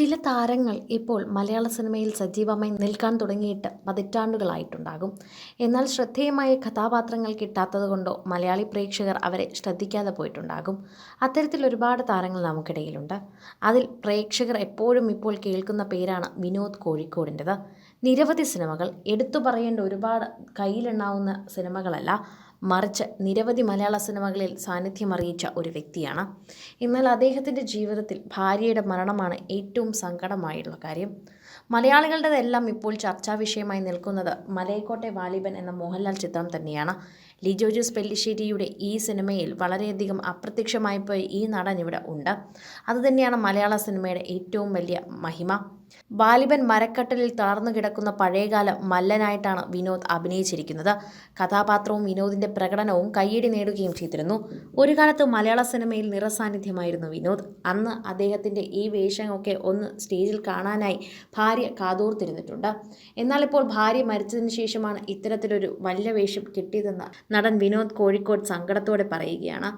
ചില താരങ്ങൾ ഇപ്പോൾ മലയാള സിനിമയിൽ സജീവമായി നിൽക്കാൻ തുടങ്ങിയിട്ട് പതിറ്റാണ്ടുകളായിട്ടുണ്ടാകും. എന്നാൽ ശ്രദ്ധേയമായ കഥാപാത്രങ്ങൾ കിട്ടാത്തതുകൊണ്ടോ മലയാളി പ്രേക്ഷകർ അവരെ ശ്രദ്ധിക്കാതെ പോയിട്ടുണ്ടാകും. അത്തരത്തിൽ ഒരുപാട് താരങ്ങൾ നമുക്കിടയിലുണ്ട്. അതിൽ പ്രേക്ഷകർ എപ്പോഴും ഇപ്പോൾ കേൾക്കുന്ന പേരാണ് വിനോദ് കോഴിക്കോടിന്റെത്. നിരവധി സിനിമകൾ എടുത്തു പറയേണ്ട ഒരുപാട് കയ്യിലെണ്ണാവുന്ന സിനിമകളല്ല മറിച്ച് നിരവധി മലയാള സിനിമകളിൽ സാന്നിധ്യം അറിയിച്ച ഒരു വ്യക്തിയാണ്. എന്നാൽ അദ്ദേഹത്തിന്റെ ജീവിതത്തിൽ ഭാര്യയുടെ മരണമാണ് ഏറ്റവും സങ്കടമായുള്ള കാര്യം. മലയാളികളുടേതെല്ലാം ഇപ്പോൾ ചർച്ചാ വിഷയമായി നിൽക്കുന്നത് മലയക്കോട്ടെ വാലിബൻ എന്ന മോഹൻലാൽ ചിത്രം തന്നെയാണ്. ലിജോ ജോസ് പെല്ലിശ്ശേരിയുടെ ഈ സിനിമയിൽ വളരെയധികം അപ്രത്യക്ഷമായിപ്പോയി ഈ നടൻ ഇവിടെ ഉണ്ട്. അതുതന്നെയാണ് മലയാള സിനിമയുടെ ഏറ്റവും വലിയ മഹിമ. ബാലിബൻ മരക്കട്ടലിൽ തളർന്നു കിടക്കുന്ന പഴയകാല മല്ലനായിട്ടാണ് വിനോദ് അഭിനയിച്ചിരിക്കുന്നത്. കഥാപാത്രവും വിനോദിന്റെ പ്രകടനവും കയ്യടി നേടുകയും ചെയ്തിരുന്നു. ഒരു കാലത്ത് മലയാള സിനിമയിൽ നിറസാന്നിധ്യമായിരുന്നു വിനോദ്. അന്ന് അദ്ദേഹത്തിന്റെ ഈ വേഷമൊക്കെ ഒന്ന് സ്റ്റേജിൽ കാണാനായി ഭാര്യ കാതോർത്തിരുന്നിട്ടുണ്ട്. എന്നാൽ ഇപ്പോൾ ഭാര്യ മരിച്ചതിന് ശേഷമാണ് ഇത്തരത്തിലൊരു വല്ല വേഷം കിട്ടിയതെന്ന് നടൻ വിനോദ് കോഴിക്കോട് സങ്കടത്തോടെ പറയുകയാണ്.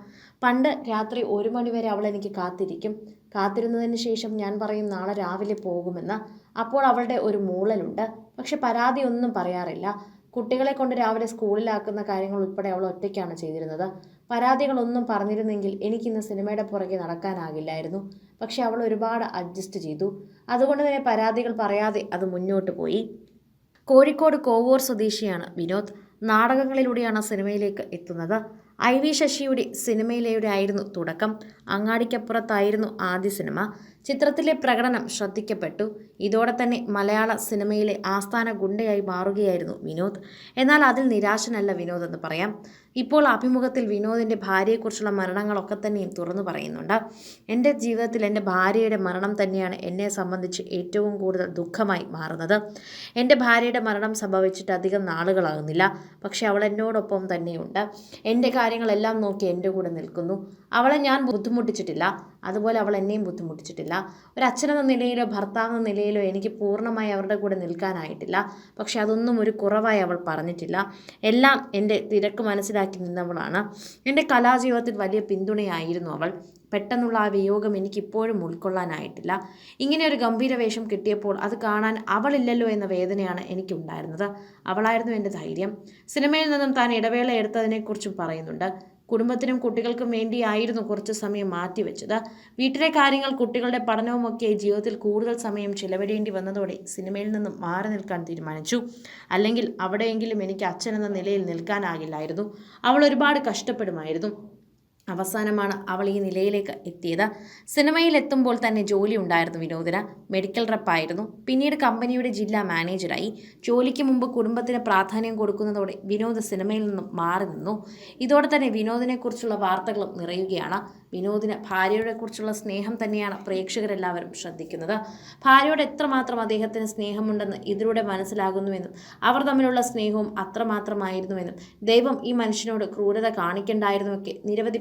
പണ്ട് രാത്രി ഒരു മണിവരെ അവൾ എനിക്ക് കാത്തിരിക്കും. കാത്തിരുന്നതിന് ശേഷം ഞാൻ പറയും നാളെ രാവിലെ പോകുമെന്ന്. അപ്പോൾ അവളുടെ ഒരു മൂളലുണ്ട്. പക്ഷെ പരാതിയൊന്നും പറയാറില്ല. കുട്ടികളെ കൊണ്ട് രാവിലെ സ്കൂളിലാക്കുന്ന കാര്യങ്ങൾ ഉൾപ്പെടെ അവൾ ഒറ്റയ്ക്കാണ് ചെയ്തിരുന്നത്. പരാതികളൊന്നും പറഞ്ഞിരുന്നെങ്കിൽ എനിക്കിന്ന് സിനിമയുടെ പുറകെ നടക്കാനാകില്ലായിരുന്നു. പക്ഷെ അവൾ ഒരുപാട് അഡ്ജസ്റ്റ് ചെയ്തു. അതുകൊണ്ട് തന്നെ പരാതികൾ പറയാതെ അത് മുന്നോട്ട് പോയി. കോഴിക്കോട് കോവൂർ സ്വദേശിയാണ് വിനോദ്. നാടകങ്ങളിലൂടെയാണ് സിനിമയിലേക്ക് എത്തുന്നത്. ഐ വി ശശിയുടെ സിനിമയിലൂടെ ആയിരുന്നു തുടക്കം. അങ്ങാടിക്കപ്പുറത്തായിരുന്നു ആദ്യ സിനിമ. ചിത്രത്തിലെ പ്രകടനം ശ്രദ്ധിക്കപ്പെട്ടു. ഇതോടെ തന്നെ മലയാള സിനിമയിലെ ആസ്ഥാന ഗുണ്ടയായി മാറുകയായിരുന്നു വിനോദ്. എന്നാൽ അതിൽ നിരാശനല്ല വിനോദ് എന്ന് പറയാം. ഇപ്പോൾ അഭിമുഖത്തിൽ വിനോദിന്റെ ഭാര്യയെക്കുറിച്ചുള്ള മരണങ്ങളൊക്കെ തന്നെയും തുറന്നു പറയുന്നുണ്ട്. എന്റെ ജീവിതത്തിൽ എന്റെ ഭാര്യയുടെ മരണം തന്നെയാണ് എന്നെ സംബന്ധിച്ച് ഏറ്റവും കൂടുതൽ ദുഃഖമായി മാറുന്നത്. എന്റെ ഭാര്യയുടെ മരണം സംഭവിച്ചിട്ട് അധികം നാളുകളാകുന്നില്ല. പക്ഷേ അവൾ എന്നോടൊപ്പം തന്നെയുണ്ട്. എന്റെ കാര്യങ്ങളെല്ലാം നോക്കി എന്റെ കൂടെ നിൽക്കുന്നു. അവളെ ഞാൻ ബുദ്ധിമുട്ടിച്ചിട്ടില്ല. അതുപോലെ അവൾ എന്നെയും ബുദ്ധിമുട്ടിച്ചിട്ടില്ല. ഒരു അച്ഛനെന്ന നിലയിലോ ഭർത്താവെന്ന നിലയിലോ എനിക്ക് പൂർണമായി അവരുടെ കൂടെ നിൽക്കാനായിട്ടില്ല. പക്ഷെ അതൊന്നും ഒരു കുറവായി അവൾ പറഞ്ഞിട്ടില്ല. എല്ലാം എന്റെ തിരക്ക് മനസ്സിലാക്കി നിന്നവളാണ്. എന്റെ കലാജീവിതത്തിൽ വലിയ പിന്തുണയായിരുന്നു അവൾ. പെട്ടെന്നുള്ള ആ വിയോഗം എനിക്കിപ്പോഴും ഉൾക്കൊള്ളാനായിട്ടില്ല. ഇങ്ങനെ ഒരു ഗംഭീര വേഷം കിട്ടിയപ്പോൾ അത് കാണാൻ അവളില്ലല്ലോ എന്ന വേദനയാണ് എനിക്കുണ്ടായിരുന്നത്. അവളായിരുന്നു എന്റെ ധൈര്യം. സിനിമയിൽ നിന്നും താൻ ഇടവേള എടുത്തതിനെക്കുറിച്ചും പറയുന്നുണ്ട്. കുടുംബത്തിനും കുട്ടികൾക്കും വേണ്ടിയായിരുന്നു കുറച്ച് സമയം മാറ്റിവെച്ചത്. വീട്ടിലെ കാര്യങ്ങൾ കുട്ടികളുടെ പഠനവുമൊക്കെ ജീവിതത്തിൽ കൂടുതൽ സമയം ചിലവിടേണ്ടി വന്നതോടെ സിനിമയിൽ നിന്നും മാറി നിൽക്കാൻ തീരുമാനിച്ചു. അല്ലെങ്കിൽ അവിടെയെങ്കിലും എനിക്ക് അച്ഛൻ എന്ന നിലയിൽ നിൽക്കാനാകില്ലായിരുന്നു. അവൾ ഒരുപാട് കഷ്ടപ്പെടുമായിരുന്നു. അവസാനമാണ് അവൾ ഈ നിലയിലേക്ക് എത്തിയത്. സിനിമയിൽ എത്തുമ്പോൾ തന്നെ ജോലി ഉണ്ടായിരുന്നു വിനോദിന്. മെഡിക്കൽ റെപ്പായിരുന്നു. പിന്നീട് കമ്പനിയുടെ ജില്ലാ മാനേജറായി ജോലിക്ക് മുമ്പ് കുടുംബത്തിന് പ്രാധാന്യം കൊടുക്കുന്നതോടെ വിനോദ് സിനിമയിൽ നിന്നും മാറി നിന്നു. ഇതോടെ തന്നെ വിനോദിനെക്കുറിച്ചുള്ള വാർത്തകളും നിറയുകയാണ്. വിനോദിന് ഭാര്യയുടെ കുറിച്ചുള്ള സ്നേഹം തന്നെയാണ് പ്രേക്ഷകരെല്ലാവരും ശ്രദ്ധിക്കുന്നത്. ഭാര്യയോട് എത്രമാത്രം അദ്ദേഹത്തിന് സ്നേഹമുണ്ടെന്ന് ഇതിലൂടെ മനസ്സിലാകുന്നുവെന്നും അവർ തമ്മിലുള്ള സ്നേഹവും അത്രമാത്രമായിരുന്നുവെന്നും ദൈവം ഈ മനുഷ്യനോട് ക്രൂരത കാണിക്കണ്ടായിരുന്നുവൊക്കെ നിരവധി